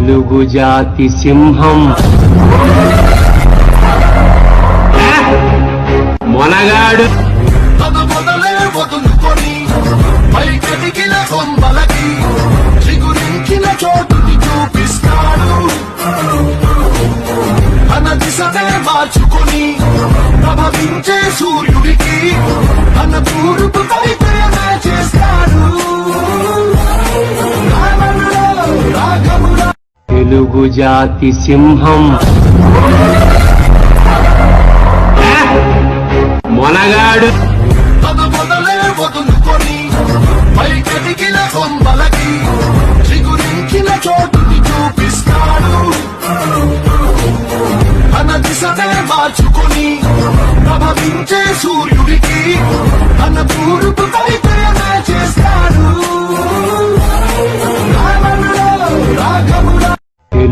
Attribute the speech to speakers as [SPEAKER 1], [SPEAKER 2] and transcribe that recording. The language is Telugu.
[SPEAKER 1] తెలుగు జాతి సింహం. మొనగాడు.
[SPEAKER 2] చూపిస్తాడు తన దిశనే మార్చుకొని ప్రభవించే సూర్యుడికి
[SPEAKER 1] తెలుగు జాతి సింహం. మొనగాడు.
[SPEAKER 2] చూపిస్తాడు తన దిశనే మార్చుకొని ప్రభవించే సూర్యుడికి తన